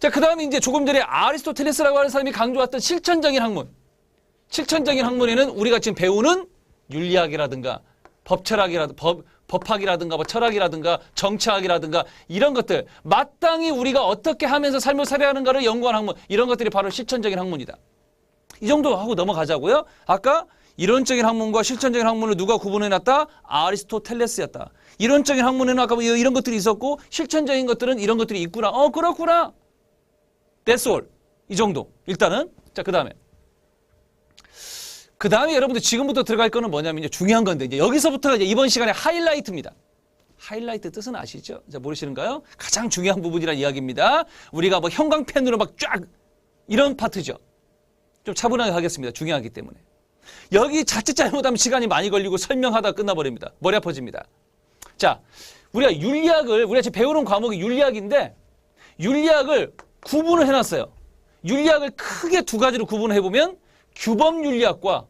자, 그 다음에 이제 조금 전에 아리스토텔레스라고 하는 사람이 강조했던 실천적인 학문. 실천적인 학문에는 우리가 지금 배우는 윤리학이라든가 법철학이라든가 법, 법학이라든가 뭐 철학이라든가 정치학이라든가 이런 것들 마땅히 우리가 어떻게 하면서 삶을 살아야 하는가를 연구한 학문 이런 것들이 바로 실천적인 학문이다. 이 정도 하고 넘어가자고요. 아까 이론적인 학문과 실천적인 학문을 누가 구분해놨다? 아리스토텔레스였다. 이론적인 학문에는 아까 뭐 이런 것들이 있었고 실천적인 것들은 이런 것들이 있구나. 어 그렇구나. That's all. 이 정도. 일단은 자 그 다음에 그 다음에 여러분들 지금부터 들어갈 거는 뭐냐면 이제 중요한 건데 이제 여기서부터가 이제 이번 시간의 하이라이트입니다. 하이라이트 뜻은 아시죠? 자 모르시는가요? 가장 중요한 부분이란 이야기입니다. 우리가 뭐 형광펜으로 막 쫙 이런 파트죠. 좀 차분하게 하겠습니다. 중요하기 때문에. 여기 자칫 잘못하면 시간이 많이 걸리고 설명하다 끝나버립니다. 머리 아파집니다. 자, 우리가 윤리학을 우리가 지금 배우는 과목이 윤리학인데 윤리학을 구분을 해놨어요. 윤리학을 크게 두 가지로 구분해 보면 규범 윤리학과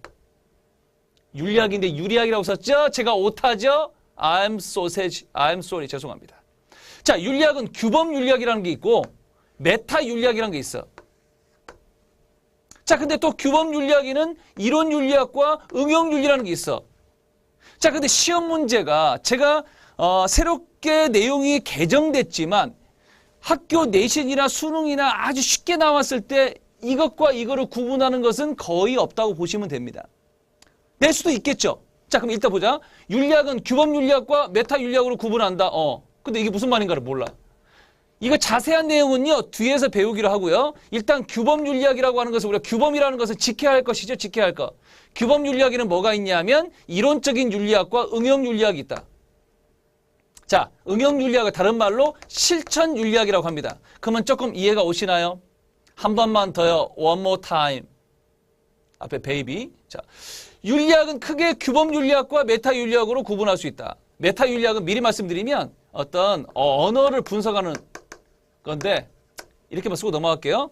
윤리학인데 유리학이라고 썼죠? 제가 오타죠? I'm sausage, I'm sorry. 죄송합니다. 자, 윤리학은 규범 윤리학이라는 게 있고 메타 윤리학이라는 게 있어. 자, 근데 또 규범 윤리학에는 이론 윤리학과 응용 윤리라는 게 있어. 자, 근데 시험 문제가 제가 어, 새롭게 내용이 개정됐지만 학교 내신이나 수능이나 아주 쉽게 나왔을 때 이것과 이거를 구분하는 것은 거의 없다고 보시면 됩니다. 낼 수도 있겠죠. 자, 그럼 일단 보자. 윤리학은 규범 윤리학과 메타 윤리학으로 구분한다. 어. 근데 이게 무슨 말인가를 몰라. 이거 자세한 내용은요, 뒤에서 배우기로 하고요. 일단 규범 윤리학이라고 하는 것은 우리가 규범이라는 것을 지켜야 할 것이죠. 지켜야 할 것. 규범 윤리학에는 뭐가 있냐면 이론적인 윤리학과 응용 윤리학이 있다. 자, 응용 윤리학을 다른 말로 실천 윤리학이라고 합니다. 그러면 조금 이해가 오시나요? 한 번만 더요. One more time. 앞에 베이비. 자, 윤리학은 크게 규범 윤리학과 메타 윤리학으로 구분할 수 있다. 메타 윤리학은 미리 말씀드리면 어떤 언어를 분석하는 건데 이렇게만 쓰고 넘어갈게요.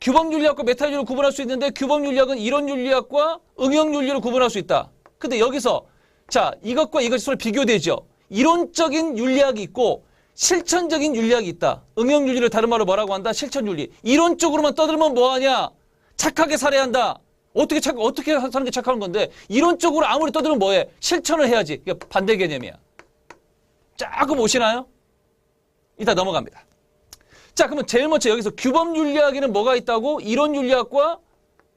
규범 윤리학과 메타 윤리를 구분할 수 있는데 규범 윤리학은 이론 윤리학과 응용 윤리를 구분할 수 있다. 근데 여기서 자 이것과 이것이 서로 비교되죠. 이론적인 윤리학이 있고 실천적인 윤리학이 있다. 응용 윤리를 다른 말로 뭐라고 한다? 실천 윤리. 이론적으로만 떠들면 뭐하냐? 착하게 살아야 한다. 어떻게 착 어떻게 사는 게 착한 건데 이론적으로 아무리 떠들면 뭐해? 실천을 해야지. 이게 반대 개념이야. 조금 오시나요? 이따 넘어갑니다. 자, 그러면 제일 먼저 여기서 규범 윤리학에는 뭐가 있다고? 이론 윤리학과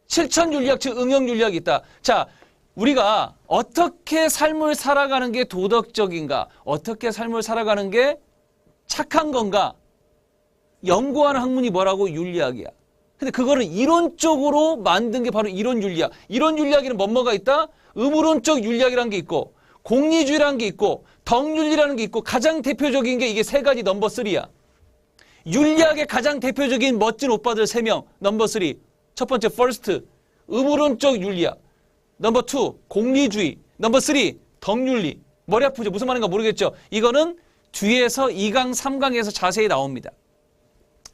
실천 윤리학, 즉 응용 윤리학이 있다. 자, 우리가 어떻게 삶을 살아가는 게 도덕적인가? 어떻게 삶을 살아가는 게 착한 건가? 연구하는 학문이 뭐라고? 윤리학이야. 근데 그거를 이론적으로 만든 게 바로 이론 윤리학. 이론 윤리학에는 뭐뭐가 있다? 의무론적 윤리학이라는 게 있고 공리주의라는 게 있고 덕윤리라는 게 있고 가장 대표적인 게 이게 세 가지 넘버 쓰리야. 윤리학의 가장 대표적인 멋진 오빠들 세 명 넘버 쓰리. 첫 번째 first 의무론적 윤리학. 넘버 투 공리주의. 넘버 쓰리 덕윤리. 머리 아프죠? 무슨 말인가 모르겠죠? 이거는 뒤에서 2강, 3강에서 자세히 나옵니다.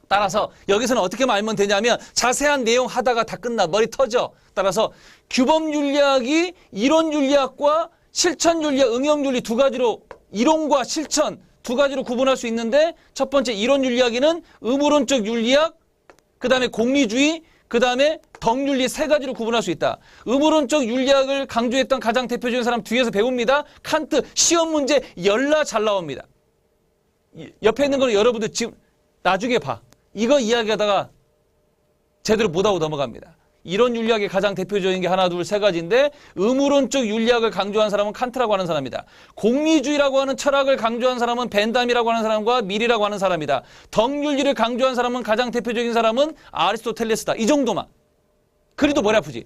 따라서 여기서는 어떻게 알면 되냐면 자세한 내용 하다가 다 끝나 머리 터져. 따라서 규범 윤리학이 이론 윤리학과 실천 윤리학, 응용 윤리 두 가지로 이론과 실천 두 가지로 구분할 수 있는데 첫 번째 이론 윤리학에는 의무론적 윤리학, 그다음에 공리주의, 그 다음에 덕윤리 세 가지로 구분할 수 있다. 의무론적 윤리학을 강조했던 가장 대표적인 사람 뒤에서 배웁니다. 칸트 시험 문제 열나 잘 나옵니다. 옆에 있는 거는 여러분들 지금 나중에 봐. 이거 이야기하다가 제대로 못 하고 넘어갑니다. 이런 윤리학의 가장 대표적인 게 하나, 둘, 세 가지인데 의무론적 윤리학을 강조한 사람은 칸트라고 하는 사람이다. 공리주의라고 하는 철학을 강조한 사람은 벤담이라고 하는 사람과 밀이라고 하는 사람이다. 덕윤리를 강조한 사람은 가장 대표적인 사람은 아리스토텔레스다. 이 정도만. 그래도 머리 아프지?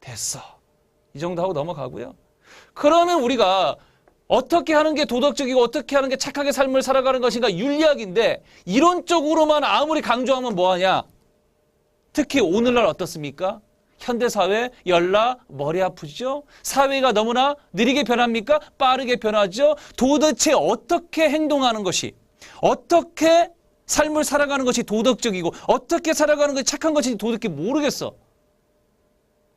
됐어. 이 정도 하고 넘어가고요. 그러면 우리가 어떻게 하는 게 도덕적이고 어떻게 하는 게 착하게 삶을 살아가는 것인가 윤리학인데 이론적으로만 아무리 강조하면 뭐하냐? 특히 오늘날 어떻습니까? 현대사회 열나 머리 아프죠? 사회가 너무나 느리게 변합니까? 빠르게 변하죠? 도대체 어떻게 행동하는 것이 어떻게 삶을 살아가는 것이 도덕적이고 어떻게 살아가는 것이 착한 것인지 도덕히 모르겠어.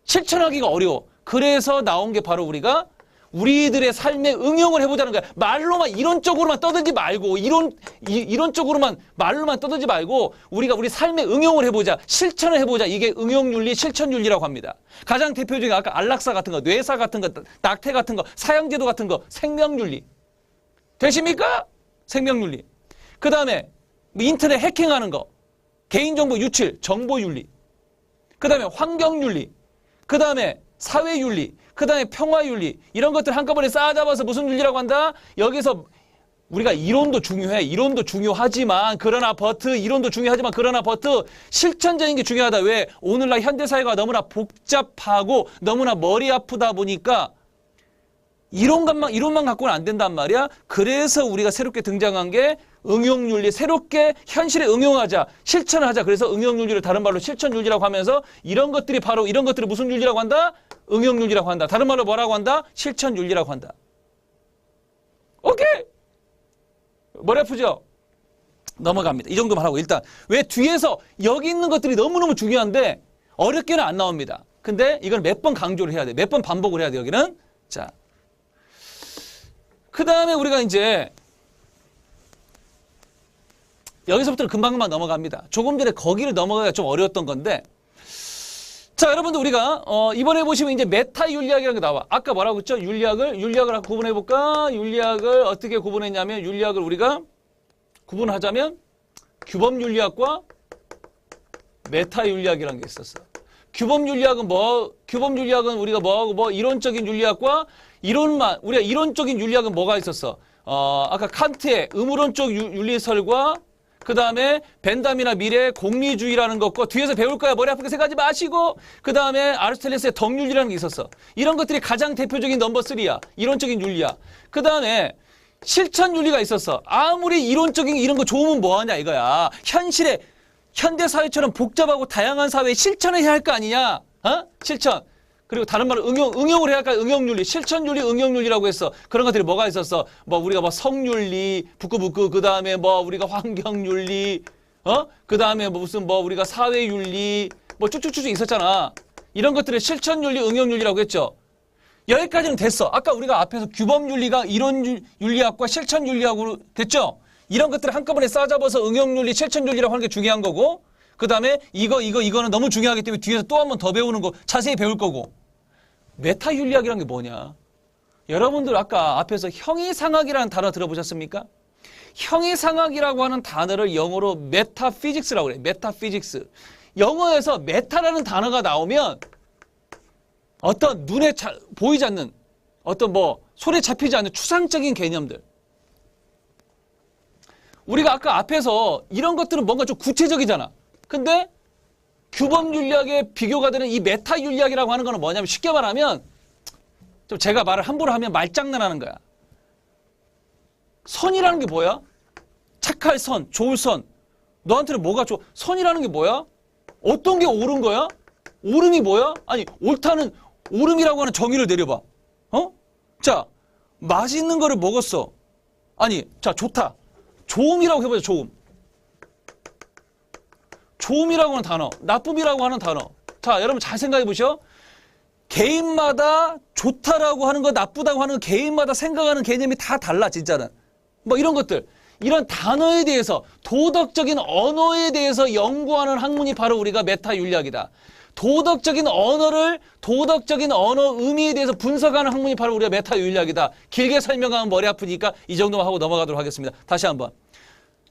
실천하기가 어려워. 그래서 나온 게 바로 우리가 우리들의 삶에 응용을 해보자는 거야. 말로만 이론적으로만 떠들지 말고 이론 이, 이론적으로만 말로만 떠들지 말고 우리가 우리 삶에 응용을 해보자, 실천을 해보자. 이게 응용윤리, 실천윤리라고 합니다. 가장 대표적인 아까 안락사 같은 거, 뇌사 같은 거, 낙태 같은 거, 사형제도 같은 거, 생명윤리 되십니까? 생명윤리. 그 다음에 인터넷 해킹하는 거, 개인정보 유출, 정보윤리. 그 다음에 환경윤리. 그 다음에 사회윤리. 그 다음에 평화윤리. 이런 것들 한꺼번에 쌓아잡아서 무슨 윤리라고 한다? 여기서 우리가 이론도 중요해. 이론도 중요하지만 그러나 버트 이론도 중요하지만 그러나 버트 실천적인 게 중요하다. 왜? 오늘날 현대 사회가 너무나 복잡하고 너무나 머리 아프다 보니까 이론만 이론만 갖고는 안 된단 말이야. 그래서 우리가 새롭게 등장한 게 응용윤리 새롭게 현실에 응용하자 실천을 하자. 그래서 응용윤리를 다른 말로 실천윤리라고 하면서 이런 것들이 바로 이런 것들이 무슨 윤리라고 한다? 응용윤리라고 한다. 다른 말로 뭐라고 한다? 실천윤리라고 한다. 오케이. 머리 아프죠? 넘어갑니다. 이 정도만 하고 일단 왜 뒤에서 여기 있는 것들이 너무너무 중요한데 어렵게는 안 나옵니다. 근데 이걸 몇 번 강조를 해야 돼. 몇 번 반복을 해야 돼. 여기는 자. 그 다음에 우리가 이제 여기서부터는 금방금방 넘어갑니다. 조금 전에 거기를 넘어가기가 좀 어려웠던 건데 자 여러분들 우리가 어, 이번에 보시면 이제 메타 윤리학이라는 게 나와. 아까 뭐라고 했죠? 윤리학을 윤리학을 구분해 볼까? 윤리학을 어떻게 구분했냐면 윤리학을 우리가 구분하자면 규범 윤리학과 메타 윤리학이라는 게 있었어. 규범 윤리학은 뭐 규범 윤리학은 우리가 뭐하고 뭐 이론적인 윤리학과 이론만 우리가 이론적인 윤리학은 뭐가 있었어? 어 아까 칸트의 유- 윤리설과 그 다음에 벤담이나 미래 공리주의라는 것과 뒤에서 배울 거야 머리 아프게 생각하지 마시고 그 다음에 아르스텔레스의 덕윤리라는 게 있었어. 이런 것들이 가장 대표적인 넘버 3야. 이론적인 윤리야. 그 다음에 실천 윤리가 있었어. 아무리 이론적인 이런 거 좋으면 뭐하냐 이거야. 현실에 현대 사회처럼 복잡하고 다양한 사회에 실천을 해야 할 거 아니냐? 어? 실천. 그리고 다른 말로 응용, 응용을 해야 할까? 응용윤리, 실천윤리, 응용윤리라고 했어. 그런 것들이 뭐가 있었어? 뭐 우리가 뭐 성윤리, 북구북구, 그 다음에 뭐 우리가 환경윤리, 어? 그 다음에 뭐 무슨 뭐 우리가 사회윤리, 뭐 쭉쭉쭉 있었잖아. 이런 것들을 실천윤리, 응용윤리라고 했죠. 여기까지는 됐어. 아까 우리가 앞에서 규범윤리가 이론윤리학과 실천윤리학으로 됐죠? 이런 것들을 한꺼번에 싸잡아서 응용윤리, 실천윤리라고 하는 게 중요한 거고, 그 다음에 이거, 이거, 이거는 너무 중요하기 때문에 뒤에서 또 한 번 더 배우는 거 자세히 배울 거고. 메타윤리학이란 게 뭐냐? 여러분들 아까 앞에서 형이상학이라는 단어 들어보셨습니까? 형이상학이라고 하는 단어를 영어로 메타피직스라고 그래. 메타피직스. 영어에서 메타라는 단어가 나오면 어떤 눈에 자- 보이지 않는 어떤 뭐 손에 잡히지 않는 추상적인 개념들. 우리가 아까 앞에서 이런 것들은 뭔가 좀 구체적이잖아. 근데 규범 윤리학에 비교가 되는 이 메타 윤리학이라고 하는 거는 뭐냐면 쉽게 말하면 좀 제가 말을 함부로 하면 말장난하는 거야. 선이라는 게 뭐야? 착할 선, 좋을 선. 너한테는 뭐가 좋아? 선이라는 게 뭐야? 어떤 게 옳은 거야? 옳음이 뭐야? 아니, 옳다는 옳음이라고 하는 정의를 내려봐. 어? 자, 맛있는 거를 먹었어. 아니, 자, 좋다. 좋음이라고 해보자, 좋음. 좋음이라고 하는 단어, 나쁨이라고 하는 단어. 자, 여러분 잘 생각해 보셔. 개인마다 좋다라고 하는 거, 나쁘다고 하는 거, 개인마다 생각하는 개념이 다 달라, 진짜는. 뭐 이런 것들. 이런 단어에 대해서, 도덕적인 언어에 대해서 연구하는 학문이 바로 우리가 메타 윤리학이다. 도덕적인 언어를, 도덕적인 언어 의미에 대해서 분석하는 학문이 바로 우리가 메타 윤리학이다. 길게 설명하면 머리 아프니까 이 정도만 하고 넘어가도록 하겠습니다. 다시 한번.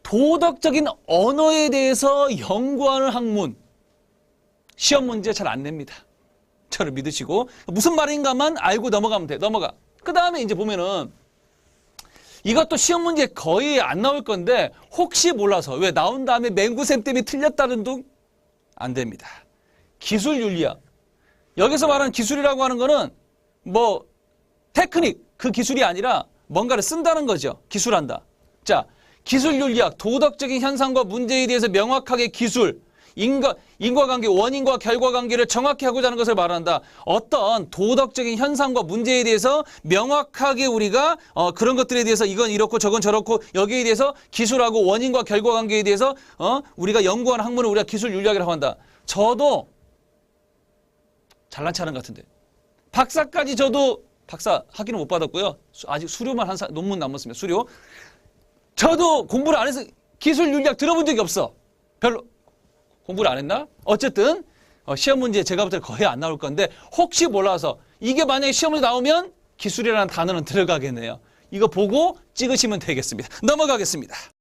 도덕적인 언어에 대해서 연구하는 학문. 시험 문제 잘 안 냅니다. 저를 믿으시고 무슨 말인가만 알고 넘어가면 돼. 넘어가. 그 다음에 이제 보면은 이것도 시험 문제 거의 안 나올 건데 혹시 몰라서 왜 나온 다음에 맹구쌤 때문에 틀렸다는 둥? 안 됩니다. 기술 윤리학. 여기서 말하는 기술이라고 하는 거는 뭐 테크닉 그 기술이 아니라 뭔가를 쓴다는 거죠. 기술한다. 자, 기술 윤리학 도덕적인 현상과 문제에 대해서 명확하게 기술 인과 인과관계 원인과 결과관계를 정확히 하고자 하는 것을 말한다. 어떤 도덕적인 현상과 문제에 대해서 명확하게 우리가 어, 그런 것들에 대해서 이건 이렇고 저건 저렇고 여기에 대해서 기술하고 원인과 결과관계에 대해서 어, 우리가 연구하는 학문을 우리가 기술 윤리학이라고 한다. 저도 잘난 체하는 것 같은데 박사까지 저도 박사 학위는 못 받았고요. 수- 아직 수료만 한 사- 논문 남았습니다. 수료. 저도 공부를 안 해서 기술 윤리학 들어본 적이 없어. 별로 공부를 안 했나? 어쨌든 어, 시험 문제 제가 볼 때 거의 안 나올 건데 혹시 몰라서 이게 만약에 시험에 나오면 기술이라는 단어는 들어가겠네요. 이거 보고 찍으시면 되겠습니다. 넘어가겠습니다.